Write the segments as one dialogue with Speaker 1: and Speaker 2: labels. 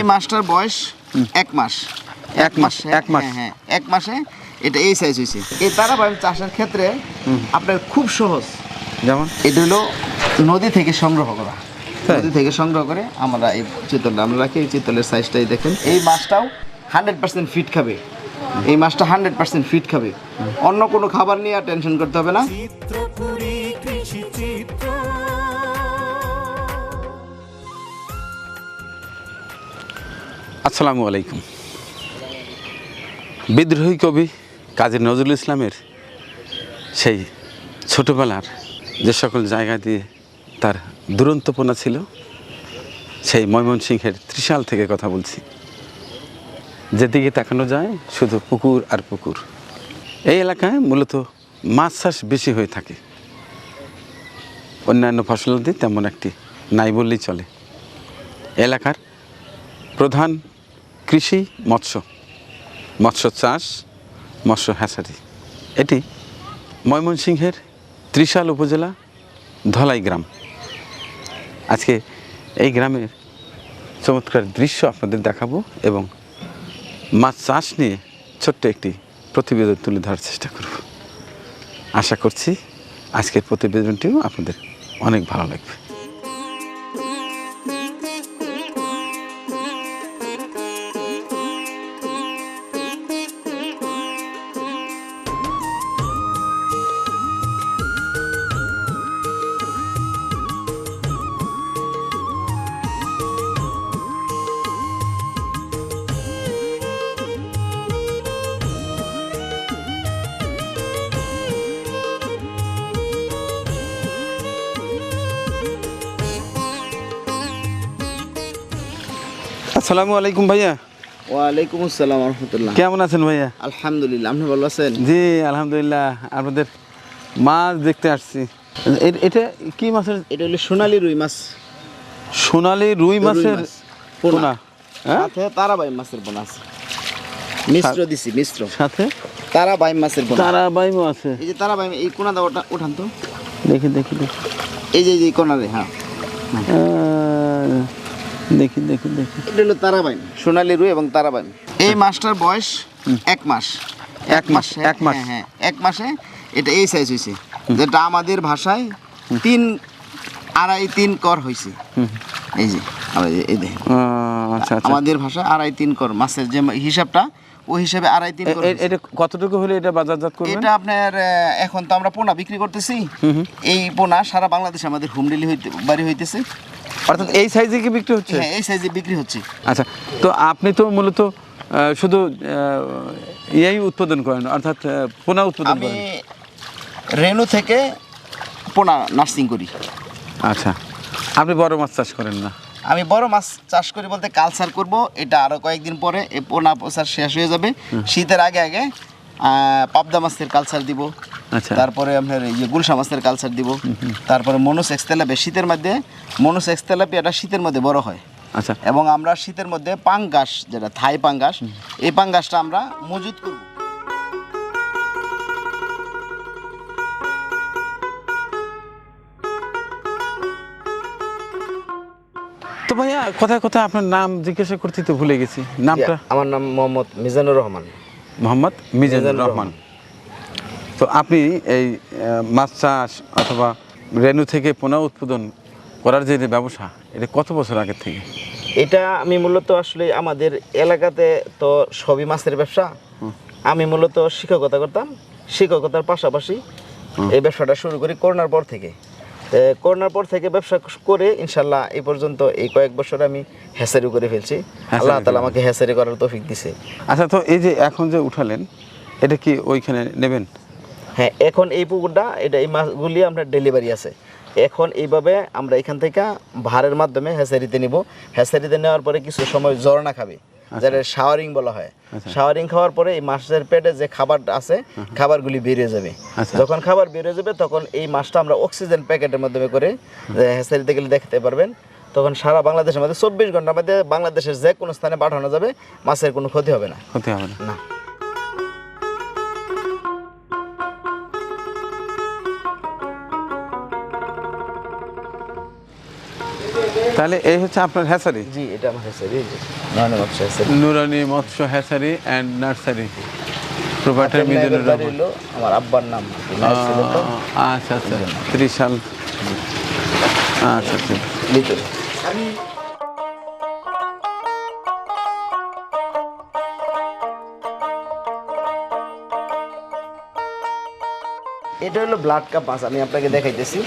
Speaker 1: এই মাছটার বয়স এক মাস।
Speaker 2: এক মাস, এক মাস।
Speaker 1: হ্যাঁ হ্যাঁ এক মাসে এটা এই সাইজ হয়েছে এই তারাবাইম চাষের ক্ষেত্রে আপনার খুব সহজ।
Speaker 2: যেমন?
Speaker 1: এটা হলো নদী থেকে সংগ্রহ করা। নদী থেকে সংগ্রহ করে আমরা এই চিতলটা আমরা রাখি এই চিতলের সাইজটাই দেখেন। এই মাছটাও হান্ড্রেড পার্সেন্ট ফিট খাবে। এই মাছটা হান্ড্রেড পার্সেন্ট ফিট খাবে। অন্য কোনো খাবার নিয়ে আর টেনশন করতে হবে না।
Speaker 2: আসসালামু আলাইকুম। বিদ্রোহী কবি কাজী নজরুল ইসলামের সেই ছোটবেলার যে সকল জায়গা দিয়ে তার দুরন্তপনা ছিল, সেই ময়মনসিংহের ত্রিশাল থেকে কথা বলছি। যেদিকে তাকানো যায় শুধু পুকুর আর পুকুর। এই এলাকায় মূলত মাছ চাষ বেশি হয়ে থাকে। অন্যান্য ফসলাদি তেমন একটি নাই বললেই চলে। এলাকার প্রধান কৃষি, মৎস্য। মৎস্য চাষ, মৎস্য হ্যাচারি এটি ময়মনসিংহের ত্রিশাল উপজেলা ধলাই গ্রাম। আজকে এই গ্রামের চমৎকার দৃশ্য আপনাদের দেখাবো এবং মাছ চাষ নিয়ে ছোট্ট একটি প্রতিবেদন তুলে ধরার চেষ্টা করব। আশা করছি আজকের প্রতিবেদনটিও আপনাদের অনেক ভালো লাগবে। আসসালামু আলাইকুম ভাইয়া।
Speaker 1: ওয়ালাইকুম আসসালাম রহমতুল্লাহ।
Speaker 2: কেমন আছেন ভাইয়া?
Speaker 1: আলহামদুলিল্লাহ আপনি ভালো আছেন?
Speaker 2: জি আলহামদুলিল্লাহ আপনাদের মাছ দেখতে আসছি। এটা কি মাছের?
Speaker 1: এটা হলো সোনালি রুই মাছ।
Speaker 2: সোনালি রুই মাছের
Speaker 1: মাছ। পোনা।
Speaker 2: পোনা। হ্যাঁ?
Speaker 1: সাথে তারাবাই মাছের বোনা আছে। মিশ্র দিছি মিশ্র।
Speaker 2: সাথে?
Speaker 1: তারাবাই মাছের বোনা
Speaker 2: তারা বাইমও আছে।
Speaker 1: এই যে তারাবাই এই কোনা দাও ওটা উঠান তো।
Speaker 2: দেখি দেখি দেখি।
Speaker 1: এই যে এই যে কোনারে হ্যাঁ।
Speaker 2: দেখি দেখি দেখি।
Speaker 1: এটা হলো তারাবাইন। সোনালী রুই এবং তারাবাইন। এই মাছটার বয়স এক মাস।
Speaker 2: এক মাস, এক মাস।
Speaker 1: হ্যাঁ হ্যাঁ এক মাসে এটা এই সাইজ হয়েছে যেটা আমাদের ভাষায় তিন আড়াই তিন কর হয়েছে এই যে এই- এই দেখেন।
Speaker 2: আচ্ছা আচ্ছা।
Speaker 1: আমাদের ভাষায় আড়াই তিন কর মাছের যে হিসাবটা ওই হিসাবে আড়াই তিন কর
Speaker 2: এটা কতটুকু হলে এটা বাজারজাত করবেন?
Speaker 1: এটা আপনার এখন তো আমরা পোনা বিক্রি করতেছি। এই পোনা সারা বাংলাদেশে আমাদের হোম ডেলি হইতে বাড়ি হইতেছে।
Speaker 2: অর্থাৎ এই সাইজে কি বিক্রি হচ্ছে?
Speaker 1: হ্যাঁ এই সাইজে বিক্রি হচ্ছে।
Speaker 2: আচ্ছা তো আপনি তো মূলত শুধু ইয়াই উৎপাদন করেন অর্থাৎ পোনা উৎপাদন
Speaker 1: আমি
Speaker 2: করেন।
Speaker 1: রেনু থেকে পোনা নার্সিং করি।
Speaker 2: আচ্ছা আপনি বড় মাছ চাষ করেন না?
Speaker 1: আমি বড় মাছ চাষ করি বলতে কালচার করব এটা আরও কয়েকদিন পরে এই পোনা প্রচার শেষ হয়ে যাবে। শীতের আগে আগে পাবদা মাছের কালচার দিব।
Speaker 2: আচ্ছা।
Speaker 1: তারপরে আপনার এই যে গুলশা মাছের কালচার দিব। তারপরে মনুস এক্সতেলাপি শীতের মধ্যে মনুস এক্সতেলাপি এটা শীতের মধ্যে বড় হয়।
Speaker 2: আচ্ছা।
Speaker 1: এবং আমরা শীতের মধ্যে পাঙ্গাস যেটা থাই পাঙ্গাস এই পাঙ্গাসটা আমরা মজুত করব।
Speaker 2: তো ভাইয়া কোথায় কোথায় আপনার নাম জিজ্ঞাসা করতে তো ভুলে গেছি। নামটা?
Speaker 1: আমার নাম মোহাম্মদ মিজানুর রহমান।
Speaker 2: মোহাম্মদ মিজানুর রহমান। তো আপনি এই মাছ চাষ অথবা রেণু থেকে পোনা উৎপাদন করার যে ব্যবসা এটা কত বছর আগের থেকে?
Speaker 1: এটা আমি মূলত আসলে আমাদের এলাকাতে তো সবই মাছের ব্যবসা। আমি মূলত শিক্ষকতা করতাম। শিক্ষকতার পাশাপাশি এই ব্যবসাটা শুরু করি করোনার পর থেকে। করোনার পর থেকে ব্যবসা করে ইনশাল্লাহ এই পর্যন্ত এই কয়েক বছর আমি হ্যাসারি করে ফেলছি। আল্লাহ তালা আমাকে হ্যাসারি করার তৌফিক দিছে।
Speaker 2: আচ্ছা তো এই যে এখন যে উঠালেন এটা কি ওইখানে নেবেন?
Speaker 1: হ্যাঁ এখন এই পুকুরটা এটা এই মাছগুলি আমরা ডেলিভারি আছে। এখন এইভাবে আমরা এখান থেকে ভাড়ের মাধ্যমে হ্যাসারিতে নিব। হ্যাসারিতে নেওয়ার পরে কিছু সময় জরনা খাবে। যেটা শাওয়ারিং বলা হয়। শাওয়ারিং খাওয়ার পরে এই মাছের পেটে যে খাবার আছে খাবারগুলি বেরিয়ে যাবে।
Speaker 2: আচ্ছা।
Speaker 1: যখন খাবার বেরিয়ে যাবে তখন এই মাছটা আমরা অক্সিজেন প্যাকেটের মাধ্যমে করে হেসারিতে গেলে দেখতে পারবেন তখন সারা বাংলাদেশের মধ্যে চব্বিশ ঘণ্টার মধ্যে বাংলাদেশের যে কোনো স্থানে পাঠানো যাবে মাছের কোনো ক্ষতি হবে না।
Speaker 2: ক্ষতি হবে না। তাহলে এই হচ্ছে আপনার হ্যাসারি?
Speaker 1: জি এটা আমার হ্যাসারি
Speaker 2: নুরানি মৎস্য হ্যাসারি অ্যান্ড নার্সারি।
Speaker 1: নায়েবের
Speaker 2: মিজানুর রহমান
Speaker 1: আমার আব্বার নাম
Speaker 2: আচ্ছা আচ্ছা ত্রিশাল। আচ্ছা আচ্ছা।
Speaker 1: এটা হলো ব্লাড কাপ মাছ আমি আপনাকে দেখাইতেছি।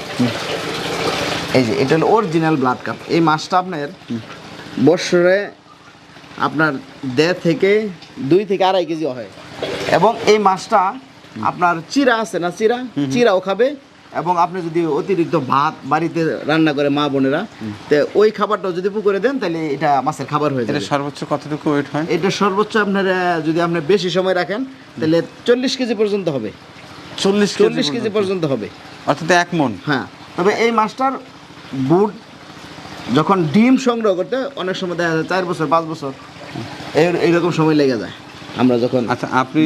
Speaker 1: এই যে এটা হলো অরিজিনাল ব্লাড কাপ এই মাছটা আপনার বৎসরে আপনার দেড় থেকে দুই থেকে আড়াই কেজি হয়। এবং এই মাছটা আপনার চিরা আছে না চিরা? চিরাও খাবে। এবং আপনি যদি অতিরিক্ত ভাত বাড়িতে রান্না করে মা বোনেরা তো ওই খাবারটাও যদি পুকুরে দেন তাহলে এটা মাছের খাবার হয়ে যাবে।
Speaker 2: সর্বোচ্চ কতটুকু ওয়েট হয়?
Speaker 1: এটা সর্বোচ্চ আপনার যদি আপনি বেশি সময় রাখেন তাহলে চল্লিশ কেজি পর্যন্ত হবে।
Speaker 2: চল্লিশ
Speaker 1: চল্লিশ কেজি পর্যন্ত হবে।
Speaker 2: অর্থাৎ এক মন।
Speaker 1: হ্যাঁ। তবে এই মাছটার বুট যখন ডিম সংগ্রহ করতে অনেক সময় দেখা যায় চার বছর পাঁচ বছর এই এইরকম সময় লেগে যায়। আমরা যখন
Speaker 2: আচ্ছা আপনি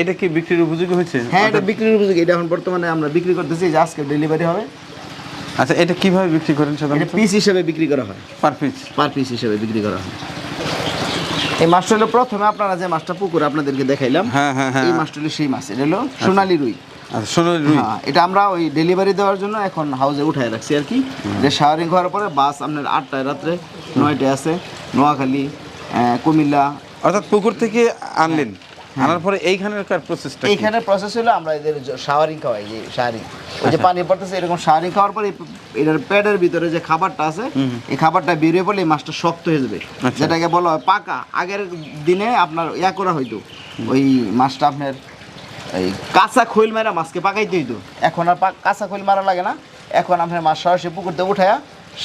Speaker 2: এটা কি বিক্রির উপযোগী হয়েছে?
Speaker 1: হ্যাঁ এটা বিক্রির উপযোগী। এটা এখন বর্তমানে আমরা বিক্রি করতেছি যে আজকে ডেলিভারি হবে।
Speaker 2: আচ্ছা এটা কীভাবে বিক্রি করেন
Speaker 1: এটা
Speaker 2: সাধারণত
Speaker 1: পিস হিসেবে বিক্রি করা হয়।
Speaker 2: Per piece?
Speaker 1: পার পিস হিসেবে বিক্রি করা হয়। এই মাছটা হলো প্রথমে আপনারা যে মাছটা পুকুর আপনাদেরকে দেখাইলাম
Speaker 2: হ্যাঁ, হ্যাঁ, হ্যাঁ।
Speaker 1: এই মাছটা হলো সেই মাছ। এটা হলো সোনালি রুই।
Speaker 2: সোনালি রুই।
Speaker 1: হ্যাঁ এটা আমরা ওই ডেলিভারি দেওয়ার জন্য এখন হাউসে উঠায় রাখছি আর কি। যে শাওয়ারিং করার পরে বাস আপনার আটটায় রাত্রে নয়টায় আছে। নোয়াখালী কুমিল্লা।
Speaker 2: অর্থাৎ পুকুর থেকে আনলেন। আনার পরে এইখানকার প্রসেসটা
Speaker 1: এইখানে প্রসেস হলো আমরা এদের শাওয়ারিং খাওয়াই যে শাওয়ারিং ওই যে পানি পড়তেছে এরকম শাওয়ারিং খাওয়ার পরে এটার প্যাডের ভিতরে যে খাবারটা আছে এই খাবারটা বেরিয়ে পড়লে এই মাছটা শক্ত হয়ে যাবে।
Speaker 2: আচ্ছা।
Speaker 1: যেটাকে বলা হয় পাকা। আগের দিনে আপনার ইয়া করা হইতো। ওই মাছটা আপনার এই কাঁচা খৈল মারা মাছকে পাকাইতে হইতো। এখন আর কাঁচা খৈল মারা লাগে না। এখন আপনার মাছ সরাসরি পুকুরতে উঠায়া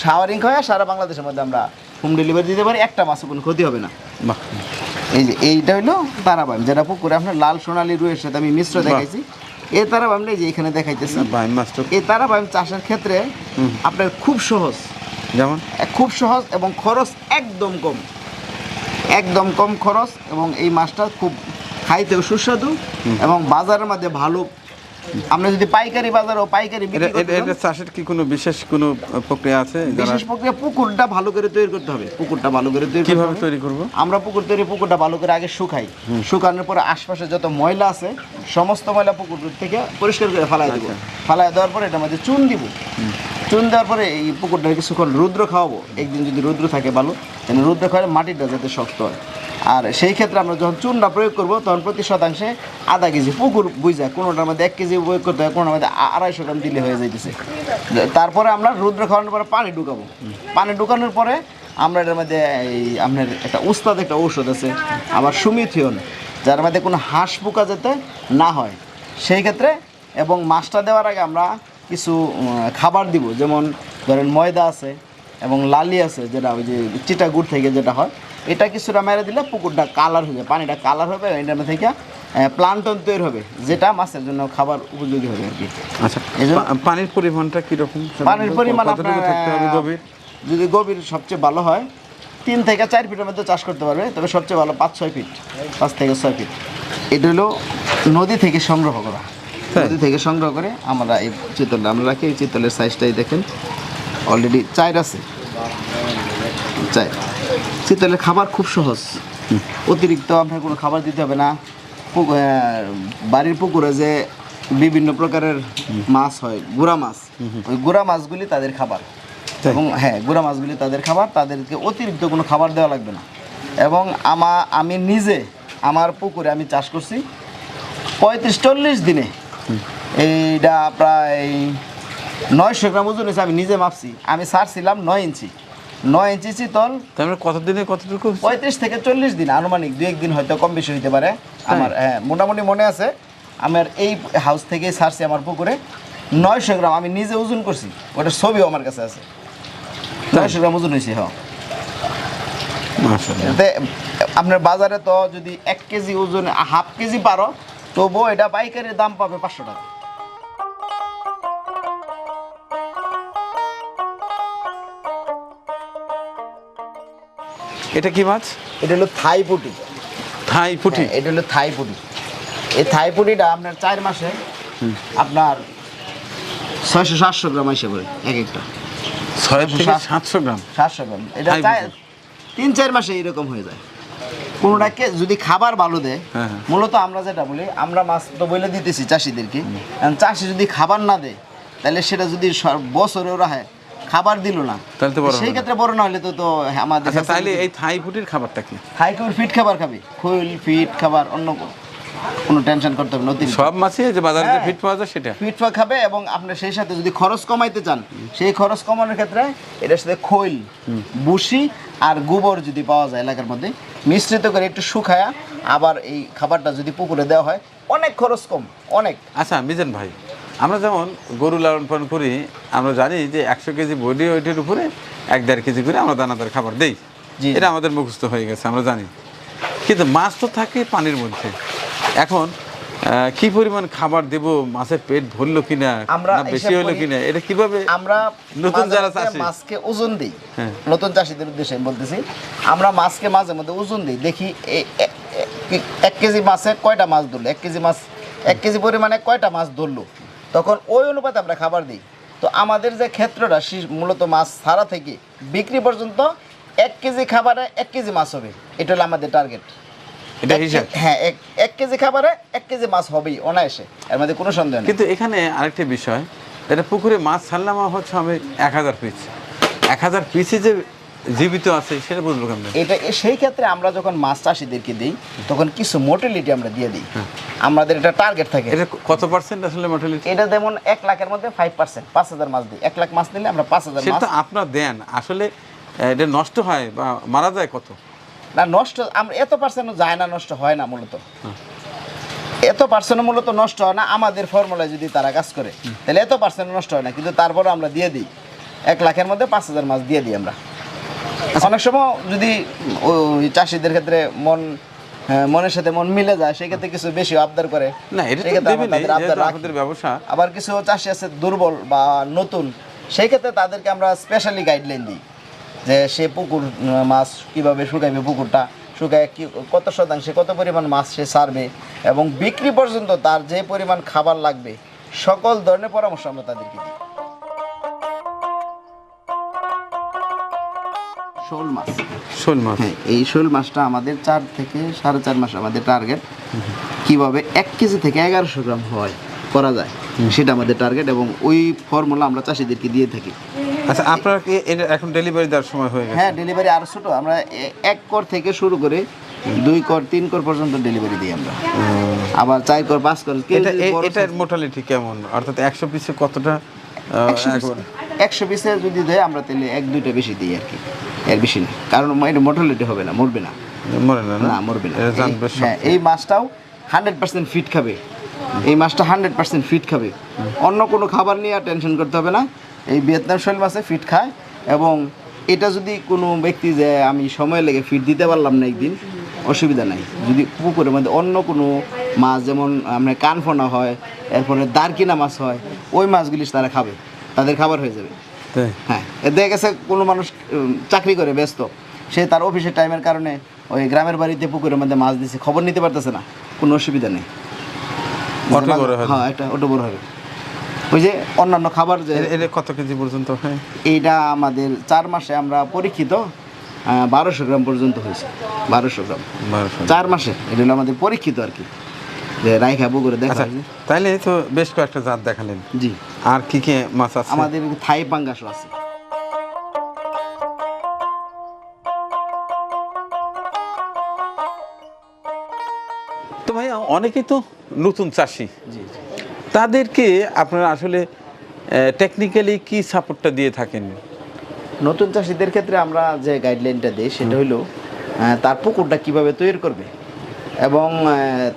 Speaker 1: শাওয়ারিং খাওয়া সারা বাংলাদেশের মধ্যে আমরা হোম ডেলিভারি দিতে পারি। একটা মাছও কোনো ক্ষতি হবে না। এই যে এইটা হলো তারাবাইম যেটা পুকুরে আপনার লাল সোনালী রুয়ের সাথে আমি মিশ্র দেখাইছি। এই তারাবাইম যে এখানে দেখাইতেছি। এই তারাবাইম চাষের ক্ষেত্রে আপনার খুব সহজ।
Speaker 2: যেমন?
Speaker 1: খুব সহজ এবং খরচ একদম কম। একদম কম খরচ এবং এই মাছটা খুব খাইতেও সুস্বাদু এবং বাজারের মধ্যে ভালো। আমরা যদি পাইকারি বাজার ও পাইকারি
Speaker 2: এটা এটা- এটা চাষের কি কোনো বিশেষ কোনো প্রক্রিয়া আছে
Speaker 1: বিশেষ প্রক্রিয়া পুকুরটা ভালো করে তৈরি করতে হবে। পুকুরটা ভালো করে তৈরি
Speaker 2: কীভাবে তৈরি করব?
Speaker 1: আমরা পুকুর তৈরি পুকুরটা ভালো করে আগে শুকাই। শুকানোর পরে আশপাশে যত ময়লা আছে সমস্ত ময়লা পুকুর থেকে পরিষ্কার করে ফালাই দেবো। ফালাই দেওয়ার পরে এটার মধ্যে চুন দিব। চুন দেওয়ার পরে এই পুকুরটা কিছুক্ষণ রুদ্র খাওয়াবো। একদিন যদি রুদ্র থাকে ভালো রুদ্র খাওয়ালে মাটিটা যাতে শক্ত হয়। আর সেই ক্ষেত্রে আমরা যখন চুনটা প্রয়োগ করব, তখন প্রতি শতাংশে আধা কেজি পুকুর বুঝা কোনোটার মধ্যে এক কেজি প্রয়োগ করতে হয়, কোনোটার মধ্যে আড়াইশো গ্রাম দিলে হয়ে যাইতেছে। তারপরে আমরা রুদ্র খাওয়ানোর পরে পানি ঢুকাবো। পানি ঢুকানোর পরে আমরা এটার মধ্যে এই আপনার একটা উস্তাদ একটা ঔষধ আছে আবার সুমিথিয়ন, যার মধ্যে কোনো হাঁস পোকা যাতে না হয়। সেই ক্ষেত্রে এবং মাছটা দেওয়ার আগে আমরা কিছু খাবার দিব। যেমন ধরেন ময়দা আছে এবং লালি আছে, যেটা ওই যে চিটা গুড় থেকে যেটা হয় এটা কিছুটা মেরে দিলে পুকুরটা কালার হয়ে পানিটা কালার হবে মধ্যে থেকে প্লান্টন তৈরি হবে যেটা মাছের জন্য খাবার উপযোগী হবে আর কি।
Speaker 2: আচ্ছা পানির পরিমাণটা কীরকম?
Speaker 1: পানির পরিমাণ
Speaker 2: গভীর?
Speaker 1: যদি গভীর সবচেয়ে ভালো হয় তিন থেকে চার ফিটের মধ্যে চাষ করতে পারবে তবে সবচেয়ে ভালো পাঁচ ছয় ফিট পাঁচ থেকে ছয় ফিট। এটা হলো নদী থেকে সংগ্রহ করা। নদী থেকে সংগ্রহ করে আমরা এই চিতলটা আমরা রাখি এই চিতলের সাইজটাই দেখেন। অলরেডি চার আছে। চার। চিতলের খাবার খুব সহজ। অতিরিক্ত আপনার কোনো খাবার দিতে হবে না। বাড়ির পুকুরে যে বিভিন্ন প্রকারের মাছ হয় গুড়া মাছ ওই গুড়া মাছগুলি তাদের খাবার। এবং হ্যাঁ গুড়া মাছগুলি তাদের খাবার তাদেরকে অতিরিক্ত কোনো খাবার দেওয়া লাগবে না। এবং আমা আমি নিজে আমার পুকুরে আমি চাষ করছি পঁয়ত্রিশ চল্লিশ দিনে এইটা প্রায় নয়শো গ্রাম ওজন হয়েছে আমি নিজে মাপছি। আমি ছাড়ছিলাম নয় ইঞ্চি। নয় ইঞ্চি চিতল
Speaker 2: তার মানে কতদিনে কতটুকু? হচ্ছে?
Speaker 1: পঁয়ত্রিশ থেকে চল্লিশ দিন আনুমানিক দু একদিন হয়তো কম বেশি হইতে পারে। আমার হ্যাঁ মোটামুটি মনে আছে আমার এই হাউস থেকে ছাড়ছি আমার পুকুরে নয়শো গ্রাম। আমি নিজে ওজন করছি ওটা ছবিও আমার কাছে আছে। নয়শো গ্রাম ওজন হয়েছে হ্যাঁ আপনার বাজারে তো যদি এক কেজি ওজন হাফ কেজি পারো তবুও এটা পাইকারি দাম পাবে পাঁচশো টাকা।
Speaker 2: এটা কি মাছ?
Speaker 1: এটা হলো থাই পুটি।
Speaker 2: থাই পুঁটি?
Speaker 1: হ্যাঁ, এটা হলো থাই পুটি। এই থাই পুটিটা আপনার চার মাসে আপনার ছয়শো সাতশো গ্রাম হিসেবে এক একটা।
Speaker 2: সাতশো গ্রাম?
Speaker 1: সাতশো গ্রাম। এটা। তিন চার মাসে এরকম হয়ে যায়। কোনোটাকে যদি খাবার ভালো দেয়
Speaker 2: হ্যাঁ, হ্যাঁ।
Speaker 1: মূলত আমরা যেটা বলি আমরা মাছ তো বলে দিতেছি চাষিদেরকে কারণ চাষি যদি খাবার না দেয় তাহলে সেটা যদি বছরে ওরা হয় খাবার দিল না।
Speaker 2: তাহলে তো
Speaker 1: সেই ক্ষেত্রে বড় না হলে তো তো আমাদের
Speaker 2: আচ্ছা তাইলে এই থাই ফুটির খাবারটা কি?
Speaker 1: হাইকুর ফিট খাবার খাবে। খৈল ফিট খাবার অন্য কোনো টেনশন করতে হবে না
Speaker 2: সব মাছই যে বাজারে যে
Speaker 1: হ্যাঁ।
Speaker 2: ফিট পাওয়া যায় সেটা।
Speaker 1: ফিট ফা খাবে এবং আপনার সেই সাথে যদি খরচ কমাইতে চান সেই খরচ কমানোর ক্ষেত্রে এটার সাথে খৈল বুসি আর গোবর যদি পাওয়া যায় এলাকার মধ্যে মিশ্রিত করে একটু শুকায়া আবার এই খাবারটা যদি পুকুরে দেওয়া হয় অনেক খরচ কম অনেক।
Speaker 2: আচ্ছা মিজান ভাই আমরা যেমন গরু লালন পালন করি আমরা জানি যে একশো কেজি বডি ওয়েটের উপরে এক দেড় কেজি করে আমরা দানাদার খাবার দেই। এটা আমাদের মুখস্থ হয়ে গেছে আমরা জানি। কিন্তু মাছ তো থাকে পানির মধ্যে। এখন কি পরিমাণ খাবার দেব মাছের পেট ভরলো কিনা
Speaker 1: আমরা
Speaker 2: বেশি হলো কিনা এটা কীভাবে
Speaker 1: আমরা
Speaker 2: নতুন যারা চাষি।
Speaker 1: মাছকে ওজন দিই।
Speaker 2: হ্যাঁ।
Speaker 1: নতুন চাষিদের উদ্দেশ্যে আমি বলতেছি আমরা মাছকে মাঝে মধ্যে ওজন দিই। দেখি এক কেজি মাছে কয়টা মাছ ধরলো? এক কেজি মাছ এক কেজি পরিমাণে কয়টা মাছ ধরলো? তখন ওই অনুপাতে আমরা খাবার দিই। তো আমাদের যে ক্ষেত্রটা মূলত মাছ ছাড়া থেকে বিক্রি পর্যন্ত এক কেজি খাবারে এক কেজি মাছ হবে। এটা হলো আমাদের টার্গেট
Speaker 2: এটা হিসাব?
Speaker 1: হ্যাঁ এক এক কেজি খাবারে এক কেজি মাছ হবেই অনায়াসে। এর মধ্যে কোনো সন্দেহ নেই।
Speaker 2: কিন্তু এখানে আরেকটি বিষয় এটা পুকুরে মাছ ছাড়লাম হচ্ছে আমি এক হাজার পিস এক হাজার পিসে যে জীবিত আছে সেটা বুঝলো কেমন?
Speaker 1: এটা সেই ক্ষেত্রে আমরা যখন মাছ চাষিদেরকে দিই তখন কিছু মোটিলিটি আমরা দিয়ে দিই। আমাদের এটা টার্গেট থাকে।
Speaker 2: এটা কত পার্সেন্ট আসলে মর্টালিটি
Speaker 1: এটা যেমন এক লাখের মধ্যে ফাইভ পার্সেন্ট পাঁচ হাজার মাছ দিই। এক লাখ মাছ নিলে আমরা পাঁচ হাজার মাছ
Speaker 2: সেটা আপনার দেন। আসলে এটা নষ্ট হয় বা মারা যায় কত?
Speaker 1: না নষ্ট আমরা এত পার্সেন্ট যায় না নষ্ট হয় না মূলত। এত পার্সেন্ট মূলত নষ্ট হয় না আমাদের ফর্মুলায় যদি তারা কাজ করে তাহলে এত পার্সেন্ট নষ্ট হয় না কিন্তু তারপরে আমরা দিয়ে দিই। এক লাখের মধ্যে পাঁচ হাজার মাছ দিয়ে দিই আমরা। অনেক সময় যদি ওই চাষিদের ক্ষেত্রে মন হ্যাঁ, মনের সাথে মন মিলে যায় সেক্ষেত্রে কিছু বেশি আবদার করে।
Speaker 2: না। আপনাদের ব্যবসা।
Speaker 1: আবার কিছু চাষি আছে দুর্বল বা নতুন সেই ক্ষেত্রে তাদেরকে আমরা স্পেশালি গাইডলাইন দিই যে সে পুকুর মাছ কীভাবে শুকাইবে পুকুরটা শুকায় কি কত শতাংশে কত পরিমাণ মাছ সে ছাড়বে এবং বিক্রি পর্যন্ত তার যে পরিমাণ খাবার লাগবে সকল ধরনের পরামর্শ আমরা তাদেরকে দিই। শোল মাছ।
Speaker 2: শোল মাছ।
Speaker 1: হ্যাঁ এই শোল মাছটা আমাদের চার থেকে সাড়ে চার মাস আমাদের টার্গেট কীভাবে এক কেজি থেকে এগারোশো গ্রাম হয় করা যায় সেটা আমাদের টার্গেট এবং ওই ফর্মুলা আমরা চাষিদেরকে দিয়ে থাকি।
Speaker 2: আচ্ছা আপনার কি এটা এখন ডেলিভারি দেওয়ার সময় হয়ে গেছে?
Speaker 1: হ্যাঁ ডেলিভারি আরও ছোট। আমরা এক কর থেকে শুরু করে দুই কর তিন কর পর্যন্ত ডেলিভারি দিই আমরা। আবার চার কর পাঁচ কর
Speaker 2: এটা এটার মোটালিটি কেমন? অর্থাৎ একশো পিসে কতটা
Speaker 1: একশো পিসে যদি দেয় আমরা তাহলে এক দুইটা বেশি দিই আর কি। এর বেশি না কারণ এটা মোটালিটি হবে না মরবে না।
Speaker 2: মরে না
Speaker 1: না? মরবে না। এই- হ্যাঁ এই মাছটাও হান্ড্রেড পার্সেন্ট ফিট খাবে। এই মাছটা হান্ড্রেড পার্সেন্ট ফিট খাবে। অন্য কোনো খাবার নিয়ে আর টেনশন করতে হবে না। এই ভিয়েতনাম শৈল মাছে ফিট খায় এবং এটা যদি কোনো ব্যক্তি যে আমি সময় লেগে ফিট দিতে পারলাম না একদিন অসুবিধা নাই। যদি পুকুরের মধ্যে অন্য কোনো মাছ যেমন আমরা কানফোনা হয় এরপরে দারকিনা মাছ হয় ওই মাছগুলি তারা খাবে। তাদের খাবার হয়ে যাবে? হ্যাঁ দেখা গেছে কোনো মানুষ চাকরি করে ব্যস্ত। সে তার অফিসের টাইমের কারণে ওই গ্রামের বাড়িতে পুকুরের মধ্যে মাছ দিছে খবর নিতে পারতেছে না। কোনো অসুবিধা নেই।
Speaker 2: হবে।
Speaker 1: হ্যাঁ একটা অটো বড় হবে। ওই যে অন্যান্য খাবার যে
Speaker 2: কত কেজি পর্যন্ত হয়?
Speaker 1: এইটা আমাদের চার মাসে আমরা পরীক্ষিত বারোশো গ্রাম পর্যন্ত হয়েছে। বারোশো গ্রাম। চার মাসে এটা হলো আমাদের পরীক্ষিত আর কি। যে রাইখা পুকুরে দেখা
Speaker 2: আচ্ছা
Speaker 1: হয়েছে।
Speaker 2: তো বেশ কয়েকটা জাত দেখালেন
Speaker 1: জি।
Speaker 2: আর কি কি মাছ আছে?
Speaker 1: আমাদের থাই পাঙ্গাসও আছে।
Speaker 2: তো ভাইয়া অনেকেই তো নতুন চাষি। তাদেরকে আপনারা আসলে টেকনিক্যালি কি সাপোর্টটা দিয়ে থাকেন?
Speaker 1: নতুন চাষিদের ক্ষেত্রে আমরা যে গাইডলাইনটা দিই সেটা হলো তার পুকুরটা কীভাবে তৈরি করবে? এবং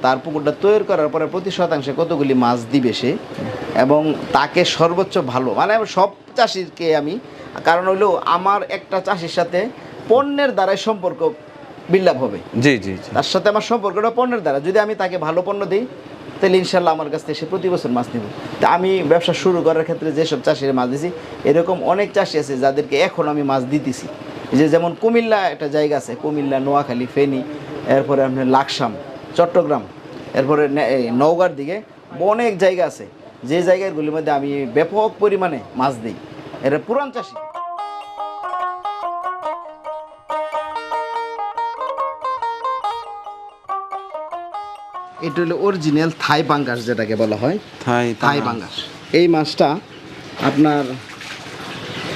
Speaker 1: তার পুকুরটা তৈরি করার পরে প্রতি শতাংশে কতগুলি মাছ দিবে সে? এবং তাকে সর্বোচ্চ ভালো মানে সব চাষিকে আমি কারণ হলো আমার একটা চাষির সাথে পণ্যের দ্বারাই সম্পর্ক বিল্ড আপ হবে।
Speaker 2: জি জি জি।
Speaker 1: তার সাথে আমার সম্পর্কটা পণ্যের দ্বারা। যদি আমি তাকে ভালো পণ্য দিই তাহলে ইনশাল্লাহ আমার কাছ থেকে সে প্রতি বছর মাছ নেব। তা আমি ব্যবসা শুরু করার ক্ষেত্রে যেসব চাষিরা মাছ দিছি এরকম অনেক চাষি আছে যাদেরকে এখন আমি মাছ দিতেছি। যে যেমন কুমিল্লা একটা জায়গা আছে কুমিল্লা নোয়াখালী ফেনী এরপরে আপনার লাকসাম চট্টগ্রাম। এরপরে নওগাঁর দিকে অনেক জায়গা আছে। যে জায়গাগুলির মধ্যে আমি ব্যাপক পরিমাণে মাছ দিই। এটা পুরান চাষি। এটা হলো অরিজিনাল থাই পাঙ্গাস যেটাকে বলা হয়।
Speaker 2: থাই
Speaker 1: থাই পাঙ্গাস এই মাছটা আপনার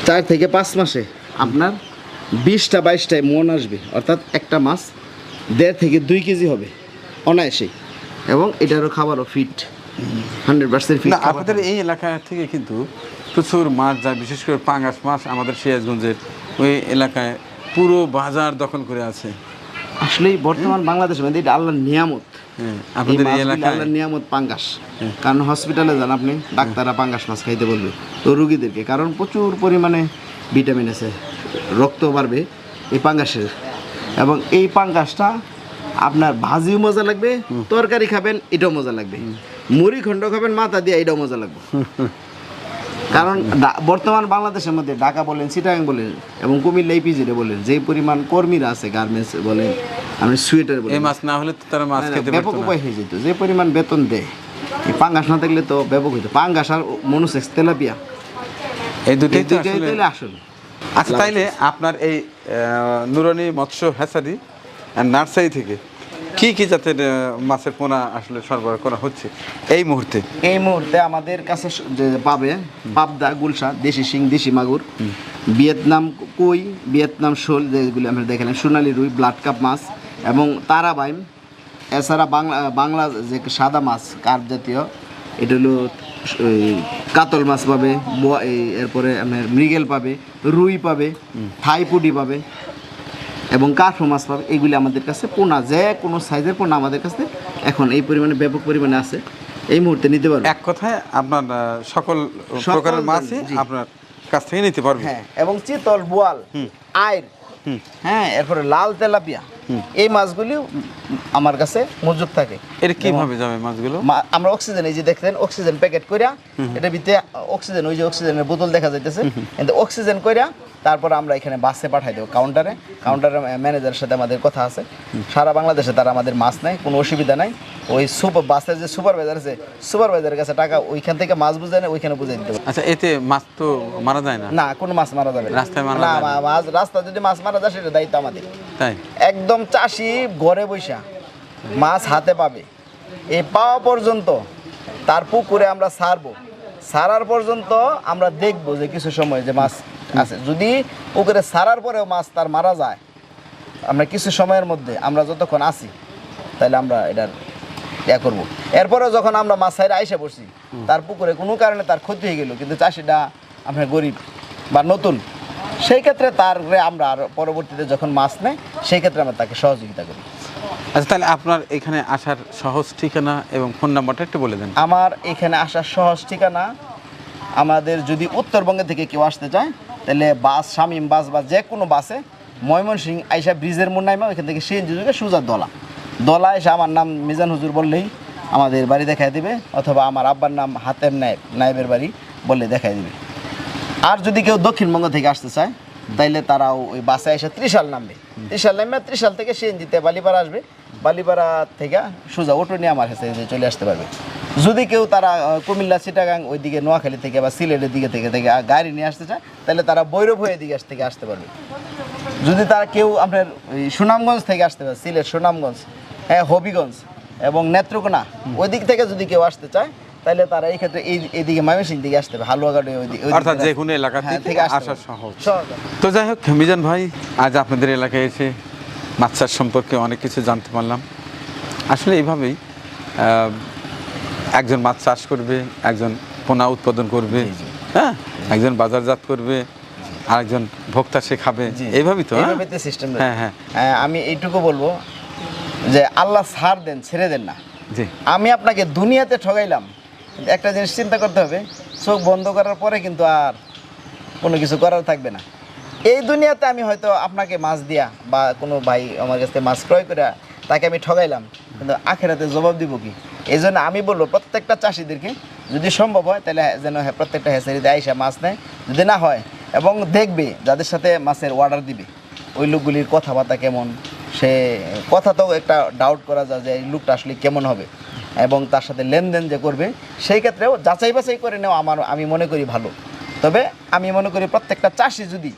Speaker 1: চার থেকে পাঁচ মাসে আপনার বিশটা বাইশটায় মন আসবে। অর্থাৎ একটা মাছ দেড় থেকে দুই কেজি হবে অনায়াসেই। এবং এটারও খাবারও ফিট হান্ড্রেড পার্সেন্ট ফিট
Speaker 2: না আপনাদের এই এলাকা থেকে কিন্তু প্রচুর মাছ যায় বিশেষ করে পাঙ্গাস মাছ আমাদের সিরাজগঞ্জের ওই এলাকায় পুরো বাজার দখল করে আছে।
Speaker 1: আসলে বর্তমান বাংলাদেশ মধ্যে এটা আল্লাহর নিয়ামত।
Speaker 2: হ্যাঁ, আপনাদের এই এলাকায়।
Speaker 1: আল্লাহর নিয়ামত পাঙ্গাস। কারণ হসপিটালে যান আপনি ডাক্তাররা পাঙ্গাস মাছ খাইতে বলবে। তো রুগীদেরকে কারণ প্রচুর পরিমাণে ভিটামিন আছে রক্ত বাড়বে এই পাঙ্গাসের। এবং এই পাঙ্গাসটা আপনার ভাজিও মজা লাগবে তরকারি খাবেন এটাও মজা লাগবে। মুড়ি খণ্ড খাবেন মাথা দিয়ে এটাও মজা লাগবে। কারণ বর্তমান বাংলাদেশের মধ্যে ঢাকা বলেন চিটাগাং বলেন এবং কুমিল্লা ইপিজেডে বলেন যে পরিমাণ কর্মীরা আছে গার্মেন্টস বলেন আপনি সুয়েটার বলেন
Speaker 2: মাছ না হলে তো তারা মাছ খেতে
Speaker 1: ব্যাপক উপায় হয়ে যেত। যে পরিমাণ বেতন দেয় এই পাঙ্গাস না থাকলে তো ব্যাপক হইতো। পাঙ্গাস আর মনুসেক্স তেলাপিয়া।
Speaker 2: এই দুটোই আসল। আচ্ছা তাইলে আপনার এই নুরানি মৎস্য হ্যাচারি আর নার্সারি থেকে কি কি জাতের মাছের পোনা আসলে সরবরাহ করা হচ্ছে এই মুহূর্তে?
Speaker 1: এই মুহূর্তে আমাদের কাছে যে পাবে পাবদা গুলশা দেশি শিং দেশি মাগুর ভিয়েতনাম কই ভিয়েতনাম শোল যেগুলি আমরা দেখালাম সোনালি রুই ব্লাড কাপ মাছ এবং তারাবাইম এছাড়া বাংলা বাংলা যে সাদা মাছ কার্প জাতীয় এটা হলো কাতল মাছ পাবে এরপরে আপনার মৃগেল পাবে রুই পাবে থাই পুডি পাবে এবং কাঠো মাছ পাবে। এগুলি আমাদের কাছে পোনা যে কোনো সাইজের পোনা আমাদের কাছে এখন এই পরিমাণে ব্যাপক পরিমাণে আছে। এই মুহূর্তে নিতে পারবে।
Speaker 2: এক কথায় আপনার সকল প্রকারের মাছই আপনার কাছ থেকে নিতে পারবে।
Speaker 1: হ্যাঁ এবং চিতল বোয়াল আইর হ্যাঁ এরপরে লাল তেলাপিয়া এই মাছগুলি আমার কাছে মজুদ থাকে।
Speaker 2: এটা কীভাবে যাবে মাছগুলো?
Speaker 1: আমরা অক্সিজেন এই যে দেখছেন অক্সিজেন প্যাকেট কইরা এটা ভিতরে অক্সিজেন ওই যে অক্সিজেনের বোতল দেখা যাইতেছে। কিন্তু অক্সিজেন কইরা তারপর আমরা এখানে বাসে পাঠাই দেবো কাউন্টারে কাউন্টারে ম্যানেজারের সাথে আমাদের কথা আছে। সারা বাংলাদেশে তারা আমাদের মাছ নেয় কোনো অসুবিধা নাই। ওই সুপার বাসের যে সুপারভাইজার আছে সুপারভাইজারের কাছে টাকা ওইখান থেকে মাছ বুঝে নেয় ওইখানে বুঝে দিতে
Speaker 2: আচ্ছা এতে মাছ তো মারা যায় না?
Speaker 1: না কোনো মাছ মারা যাবে না।
Speaker 2: রাস্তায় মারা
Speaker 1: না। মাছ রাস্তা যদি মাছ মারা যায় সেটা দায়িত্ব আমাদের।
Speaker 2: তাই?
Speaker 1: একদম চাষি ঘরে বৈশা মাছ হাতে পাবে। এই পাওয়া পর্যন্ত তার পুকুরে আমরা সারবো। সারার পর্যন্ত আমরা দেখব যে কিছু সময় যে মাছ আছে। যদি পুকুরে সারার পরেও মাছ তার মারা যায় আমরা কিছু সময়ের মধ্যে আমরা যতক্ষণ আছি তাহলে আমরা এটার ইয়া করব। এরপরেও যখন আমরা মাছ ছাইরে আইসা পড়ছি তার পুকুরে কোনো কারণে তার ক্ষতি হয়ে গেল কিন্তু চাষিটা আপনার গরিব বা নতুন। সেই ক্ষেত্রে তার আমরা আর পরবর্তীতে যখন মাছ নেয় সেই ক্ষেত্রে আমরা তাকে সহযোগিতা করি।
Speaker 2: আচ্ছা তাহলে আপনার এখানে আসার সহজ ঠিকানা এবং ফোন নাম্বারটা একটু বলে দেন।
Speaker 1: আমার এখানে আসার সহজ ঠিকানা আমাদের যদি উত্তরবঙ্গে থেকে কেউ আসতে চায় তাহলে বাস শামিম বাস বা যে কোনো বাসে ময়মনসিং আইসা ব্রিজের মোড় নাইমা ওইখান থেকে সিএনজি যুগে সুজার দলা। দলা এসে আমার নাম মিজান হুজুর বললেই আমাদের বাড়ি দেখাই দিবে অথবা আমার আব্বার নাম হাতেম নায়েব নায়েবের বাড়ি বললে দেখাই দিবে। আর যদি কেউ দক্ষিণবঙ্গ থেকে আসতে চায়, তাইলে তারা ওই বাসে এসে ত্রিশাল নামবে। ত্রিশাল নামবে ত্রিশাল থেকে সিএনজিতে বালিপাড়া আসবে। বালিপাড়া থেকে সোজা অটো নিয়ে আমার কাছে চলে আসতে পারবে। যদি কেউ তারা কুমিল্লা, চিটাগাং ওইদিকে নোয়াখালী থেকে বা সিলেটের দিকে থেকে থেকে গাড়ি নিয়ে আসতে চায় তাহলে তারা বৈরব হয়ে দিকে থেকে আসতে পারবে। যদি তারা কেউ আপনার সুনামগঞ্জ থেকে আসতে পারে, সিলেট, সুনামগঞ্জ হ্যাঁ হবিগঞ্জ এবং নেত্রকোনা ওই দিক থেকে যদি কেউ আসতে চায় তাহলে তারা এই ক্ষেত্রে এই এইদিকে ময়মনসিং দিকে আসতে হবে হালুয়াঘাটে
Speaker 2: অর্থাৎ যে কোনো এলাকা
Speaker 1: হ্যাঁ,
Speaker 2: থেকে আসা সহজ। তো যাই হোক মিজান ভাই আজ আপনাদের এলাকায় এসে মাছ চাষ সম্পর্কে অনেক কিছু জানতে পারলাম। আসলে এইভাবেই একজন মাছ চাষ করবে একজন পোনা উৎপাদন করবে হ্যাঁ একজন বাজারজাত করবে আর একজন ভোক্তা সে খাবে। এইভাবেই তো হ্যাঁ?
Speaker 1: সিস্টেম
Speaker 2: হ্যাঁ হ্যাঁ।
Speaker 1: হ্যাঁ আমি এইটুকু বলব যে আল্লাহ ছাড় দেন ছেড়ে দেন না।
Speaker 2: জি।
Speaker 1: আমি আপনাকে দুনিয়াতে ঠগাইলাম একটা জিনিস চিন্তা করতে হবে, চোখ বন্ধ করার পরে কিন্তু আর কোনো কিছু করার থাকবে না। এই দুনিয়াতে আমি হয়তো আপনাকে মাছ দিয়া বা কোনো ভাই আমার কাছ মাছ ক্রয় করে তাকে আমি ঠগাইলাম, কিন্তু আখেরাতে জবাব দিব কি? এই জন্য আমি বলব, প্রত্যেকটা চাষিদেরকে যদি সম্ভব হয়, তাহলে যেন প্রত্যেকটা হ্যাচারিতে আইসা মাছ নেয়। যদি না হয়, এবং দেখবে যাদের সাথে মাছের অর্ডার দিবে, ওই লোকগুলির কথাবার্তা কেমন? সে কথা তো একটা ডাউট করা যায় যে এই লোকটা আসলে কেমন হবে। এবং তার সাথে লেনদেন যে করবে, সেই ক্ষেত্রেও যাচাই বাছাই করে নেওয়া আমার, আমি মনে করি ভালো। তবে আমি মনে করি প্রত্যেকটা চাষি যদি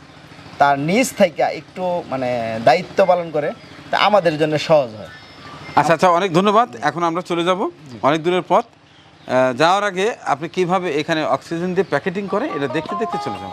Speaker 1: তার নিজ থেকে একটু মানে দায়িত্ব পালন করে, তা আমাদের জন্য সহজ হয়।
Speaker 2: আচ্ছা আচ্ছা অনেক ধন্যবাদ। এখন আমরা চলে যাব অনেক দূরের পথ। যাওয়ার আগে আপনি কীভাবে এখানে অক্সিজেন দিয়ে প্যাকেটিং করে, এটা দেখতে দেখতে চলে যাব